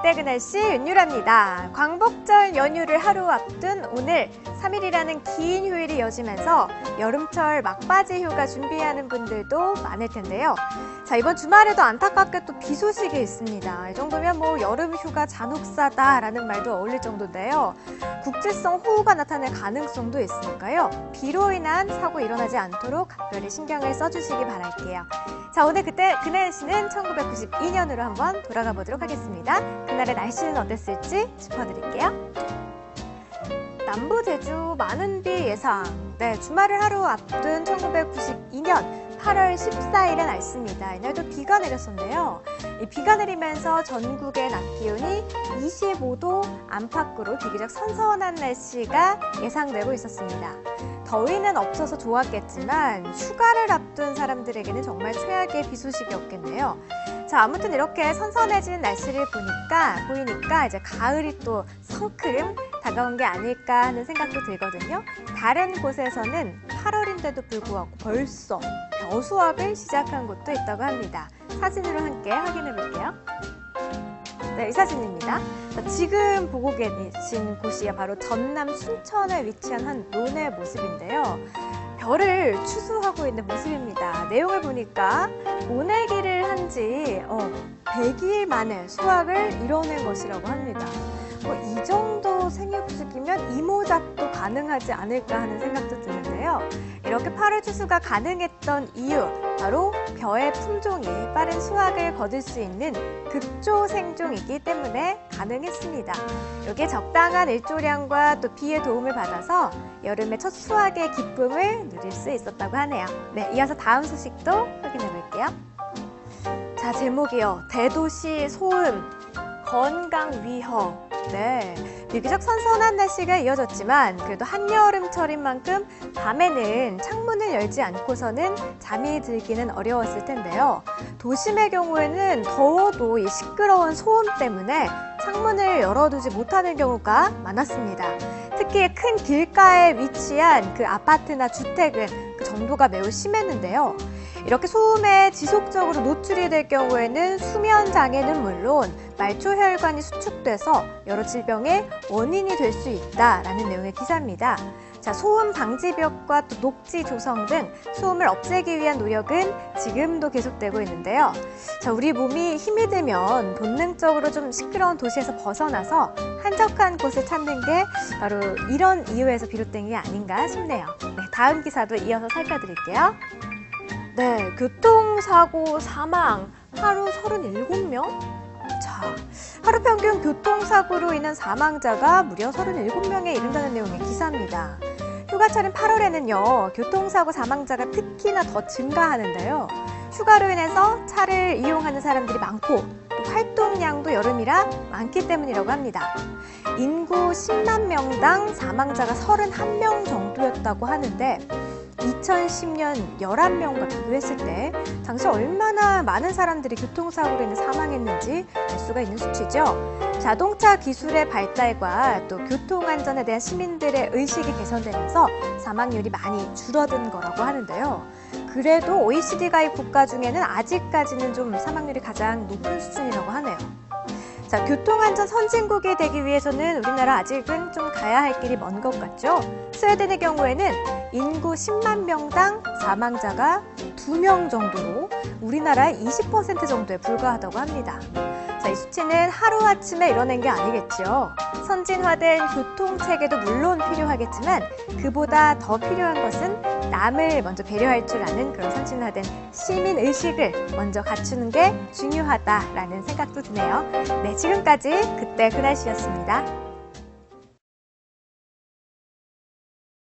날씨 윤유라입니다. 광복절 연휴를 하루 앞둔 오늘 3일이라는 긴 휴일이 이어지면서 여름철 막바지 휴가 준비하는 분들도 많을 텐데요. 자, 이번 주말에도 안타깝게 또 비 소식이 있습니다. 이 정도면 뭐 여름 휴가 잔혹사다라는 말도 어울릴 정도인데요. 국지성 호우가 나타날 가능성도 있으니까요. 비로 인한 사고 일어나지 않도록 각별히 신경을 써주시기 바랄게요. 자, 오늘 그때 그 날씨는 1992년으로 한번 돌아가 보도록 하겠습니다. 그날의 날씨는 어땠을지 짚어드릴게요. 남부 제주 많은 비 예상. 네, 주말을 하루 앞둔 1992년 8월 14일의 날씨입니다. 이날도 비가 내렸었는데요. 이 비가 내리면서 전국의 낮 기온이 25도 안팎으로 비교적 선선한 날씨가 예상되고 있었습니다. 더위는 없어서 좋았겠지만 휴가를 앞둔 사람들에게는 정말 최악의 비 소식이었겠네요. 자, 아무튼 이렇게 선선해진 날씨를 보니까 보이니까 이제 가을이 또 성큼 다가온 게 아닐까 하는 생각도 들거든요. 다른 곳에서는 8월인데도 불구하고 벌써 벼수확을 시작한 곳도 있다고 합니다. 사진으로 함께 확인해 볼게요. 네, 이 사진입니다. 자, 지금 보고 계신 곳이 바로 전남 순천에 위치한 한 논의 모습인데요. 별을 추수하고 있는 모습입니다. 내용을 보니까 모내기를 한지 어, 100일 만에 수확을 이뤄낸 것이라고 합니다. 뭐이 정도 생일부식이면 이모작도 가능하지 않을까 하는 생각도 드는데요. 이렇게 8월 추수가 가능했던 이유 바로 벼의 품종이 빠른 수확을 거둘 수 있는 극조 생종이기 때문에 가능했습니다. 여기에 적당한 일조량과 또 비의 도움을 받아서 여름의 첫 수확의 기쁨을 누릴 수 있었다고 하네요. 네, 이어서 다음 소식도 확인해 볼게요. 자, 제목이요. 대도시 소음, 건강 위험. 네. 비교적 선선한 날씨가 이어졌지만 그래도 한여름철인 만큼 밤에는 창문을 열지 않고서는 잠이 들기는 어려웠을 텐데요. 도심의 경우에는 더워도 이 시끄러운 소음 때문에 창문을 열어두지 못하는 경우가 많았습니다. 특히 큰 길가에 위치한 그 아파트나 주택은 그 정도가 매우 심했는데요. 이렇게 소음에 지속적으로 노출이 될 경우에는 수면 장애는 물론 말초 혈관이 수축돼서 여러 질병의 원인이 될 수 있다라는 내용의 기사입니다. 자, 소음 방지벽과 또 녹지 조성 등 소음을 없애기 위한 노력은 지금도 계속되고 있는데요. 자, 우리 몸이 힘이 들면 본능적으로 좀 시끄러운 도시에서 벗어나서 한적한 곳을 찾는 게 바로 이런 이유에서 비롯된 게 아닌가 싶네요. 네, 다음 기사도 이어서 살펴드릴게요. 네, 교통사고 사망 하루 37명? 자, 하루 평균 교통사고로 인한 사망자가 무려 37명에 이른다는 내용의 기사입니다. 휴가철인 8월에는요, 교통사고 사망자가 특히나 더 증가하는데요. 휴가로 인해서 차를 이용하는 사람들이 많고 또 활동량도 여름이라 많기 때문이라고 합니다. 인구 10만 명당 사망자가 31명 정도였다고 하는데 2010년 11명과 비교했을 때 당시 얼마나 많은 사람들이 교통사고로 인해 사망했는지 알 수가 있는 수치죠. 자동차 기술의 발달과 또 교통안전에 대한 시민들의 의식이 개선되면서 사망률이 많이 줄어든 거라고 하는데요. 그래도 OECD 가입 국가 중에는 아직까지는 좀 사망률이 가장 높은 수준이라고 하네요. 자, 교통안전 선진국이 되기 위해서는 우리나라 아직은 좀 가야 할 길이 먼 것 같죠? 스웨덴의 경우에는 인구 10만 명당 사망자가 2명 정도로 우리나라의 20% 정도에 불과하다고 합니다. 자, 이 수치는 하루아침에 이뤄낸 게 아니겠지요. 선진화된 교통체계도 물론 필요하겠지만 그보다 더 필요한 것은 남을 먼저 배려할 줄 아는 그런 선진화된 시민의식을 먼저 갖추는 게 중요하다라는 생각도 드네요. 네, 지금까지 그때 그 날씨였습니다.